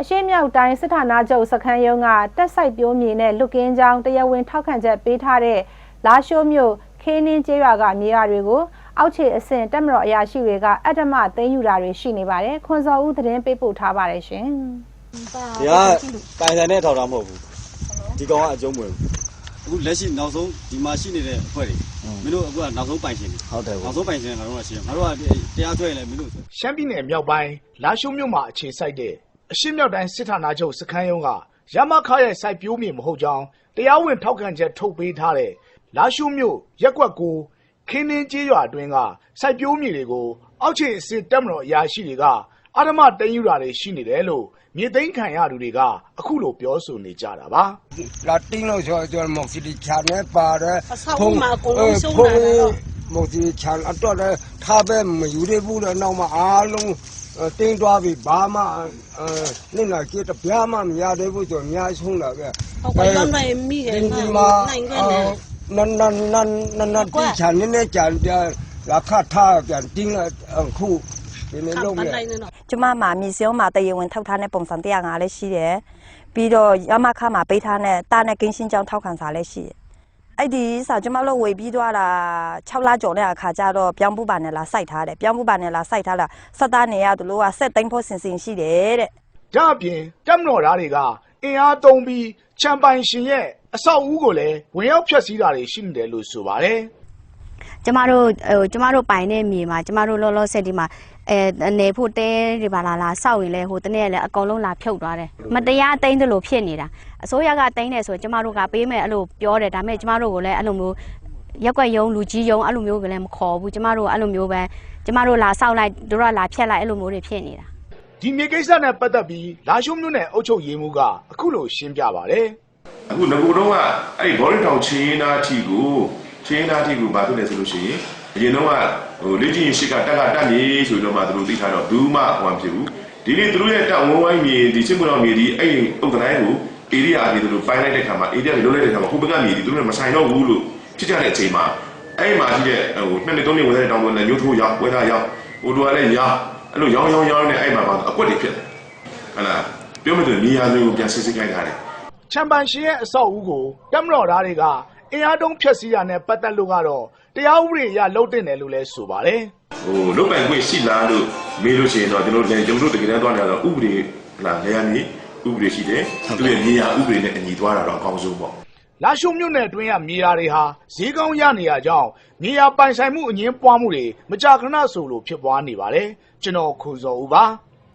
အရှိမြောက်တိုင်းစစ်ဌာနချုပ်စခန်းရုံးကတက်ဆိုင်ပြိုးမြေနဲ့လွတ်ကင်းချောင်းတရားဝင်ထောက်ခံချက်ပေးထားတဲ့လာရှိုးမြို့ခင်းနှင်းကျေးရွာကမြေယာတွေကိုအောက်ခြေအဆင့်တက်မတော်အရာရှိတွေကအတ္တမသိမ်းယူတာတွေရှိနေပါတယ်ခွန်စော်ဦးသတင်းပေးပို့ထားပါတယ်ရှင်ဒီကပိုင်ဆိုင်တဲ့ထောက်ထားမဟုတ်ဘူးဒီကောင်ကအကျုံးမဝင်ဘူးအခုလက်ရှိနောက်ဆုံးဒီမှာရှိနေတဲ့အဖွဲ့တွေမင်းတို့အခုကနောက်ဆုံးပိုင်ရှင်တွေဟုတ်တယ်နောက်ဆုံးပိုင်ရှင်ကငါတို့ကရှိတယ်ငါတို့ကတရားစွဲရင်လည်းမင်းတို့ဆိုရှမ်းပြည်နယ်မြောက်ပိုင်းလာရှိုးမြို့မှာအခြေစိုက်တဲ့ အရှေ့မြောက်တိုင်းစစ်ဌာနချုပ်စခန်းရုံးက ရမခရဲ့ စိုက်ပျိုးမြေမဟုတ်ကြောင်း တရားဝင်ထောက်ခံချက် ထုတ်ပေးထားတဲ့ လာရှိုးမြို့ရက်ကွက်ကိုခင်းနှင်းကျေးရွာအတွင်းက စိုက်ပျိုးမြေတွေကို အောက်ခြေအစစ်တက်မတော်အရာရှိတွေကအာဓမ္မတန်ယူတာတွေ ရှိနေတယ်လို့ မြေသိမ်းခံရသူတွေက အခုလို ပြောဆိုနေကြတာပါ လာတင်းလို့ဆိုတော့မော်စီဒီချန်နဲ့ပါတယ်အဆောက်အဦမှာအကုန်လုံးရှုံးတာလေတော့မော်စီဒီချန်အတွက်လည်း ထားပဲမယူရဘူးတော့နောက်မှ အားလုံး တင်းသွားပြီဘာမှအဲနေ့နာကြည့်တပြားမှမရသေးဘူးဆိုအများဆုံးလာပဲဟုတ်ကဲ့တော့နိုင်မိတယ်ဒီနိုင်ဒီမှာနိုင်ခွင့်နဲ့နန်နန်နန်နန်နန်တီချန်နဲ့ကြံပြလာခထားပြန်တင်းလာအခုဒီနေ့ထောလုံးက်မြပံ့နိုင်တယ်နော်ကျမမှာမြေစီုံမှာတရေဝင်ထောက်ထားတဲ့ပုံစံ105လည်းရှိတယ်ပြီးတော့ရမခမှာပေးထားတဲ့တာနဲ့ကင်းရှင်းကြောင်းထောက်ခံစာလည်းရှိတယ် အဲ့ဒီစာကျမတို့ဝေပြီးသွားတာ6လကျော်တဲ့အခါကျတော့ပြောင်းပူပါနဲ့လာစိုက်ထားတယ်ပြောင်းပူပါနဲ့လာစိုက်ထားတာစက်သားနေရသူတို့ကဆက်သိမ့်ဖို့စင်စင်ရှိတယ်တဲ့ဒါအပြင်တက်မတော်သားတွေကအင်အားသုံးပြီးချမ်ပိုင်ရှင်ရဲ့အဆောက်အဦကိုလည်းဝင်ရောက်ဖျက်ဆီးတာတွေရှိနေတယ်လို့ဆိုပါတယ် ကျမတို့ဟိုကျမတို့ပိုင်တဲ့မြေမှာကျမတို့လောလောဆယ်ဒီမှာအဲနေဖို့တဲတွေပါလာလာစောက်ရင်လဲဟိုတနေ့ကလည်းအကုန်လုံးလာဖြုတ်သွားတယ်မတရားတိမ့်တယ်လို့ဖြစ်နေတာအစိုးရကတိမ့်တယ်ဆိုကျမတို့ကပေးမယ်အဲ့လိုပြောတယ်ဒါပေမဲ့ကျမတို့ကိုလည်းအဲ့လိုမျိုးရက်ွက်ယုံလူကြီးယုံအဲ့လိုမျိုးကလည်းမခေါ်ဘူးကျမတို့အဲ့လိုမျိုးပဲကျမတို့လာစောက်လိုက်တို့ကလာဖြက်လိုက်အဲ့လိုမျိုးတွေဖြစ်နေတာဒီမြေကိစ္စနဲ့ပတ်သက်ပြီးလာရှုံမြို့နယ်အုပ်ချုပ်ရေးမှူးကအခုလိုရှင်းပြပါတယ်အခုငကိုတော့ကအဲ့ဒီဘော်ရီတောင်ချင်းနာထီကို ချင်းနာထီကိုဘာဖြစ်လဲဆိုလို့ရှိရင်အရင်တော့ကဟိုလေ့ကျင့်ရေးရှိကတက်ကတက်နေဆိုတော့မှသူတို့သိထားတော့ဘူးမှဟောဖြစ်ဘူးဒီနေ့သူတို့ရဲ့တက်ဝန်းဝိုင်းမြေဒီချင်းမတော်မြေဒီအဲ့ဒီဥက္ကဋ္ဌကို area အပြင်သူတို့ပိုင်းလိုက်တဲ့ခါမှာ area တွေလုံးလိုက်တဲ့ခါမှာဟိုဘက်ကမြေဒီသူတို့နဲ့မဆိုင်တော့ဘူးလို့ဖြစ်ကြတဲ့အချိန်မှာအဲ့မှာရှိတဲ့ဟိုနှစ်နှစ်သုံးနှစ်ဝင်တဲ့တောင်ပေါ်နဲ့ညှို့ထိုးရောက်ဝဲသားရောက်ဟိုတို့ကလည်းရောက်အဲ့လိုရောင်းရောင်းရောင်းနဲ့အဲ့မှာပါအကွက်တွေဖြစ်တယ်ဟုတ်လားပြောမယ်ဆိုရင်နေရာမျိုးကိုပြန်စစ်စစ်ခိုင်းထားတယ်ချမ်ပိုင်ရှင်ရဲ့အဆောက်အဦကိုတက်မတော်သားတွေက အင်အားသုံးဖျက်ဆီးတာနဲ့ပတ်သက်လို့ကတော့တရားဥပဒေအရလုပ်တင်တယ်လို့လည်းဆိုပါတယ်ဟိုလုတ်ပိုင်ခွင့်ရှိလားလို့မေးလို့ရှိရင်တော့ကျွန်တော်လည်းကျွန်တော်တို့တကယ်တမ်းသွားနေတော့ဥပဒေဟလာနေရာမြေဥပဒေရှိတယ်သူရဲ့နေရာဥပဒေနဲ့အညီသွားတာတော့အကောင်းဆုံးပေါ့လာရှုံမြို့နယ်အတွင်းကမြေယာတွေဟာဈေးကောင်းရနေရကြောင်းမြေယာပိုင်ဆိုင်မှုအငင်းပွားမှုတွေမကြာခဏဆိုလိုဖြစ်ပွားနေပါတယ်ကျွန်တော်ခွန်စော်ဦးပါ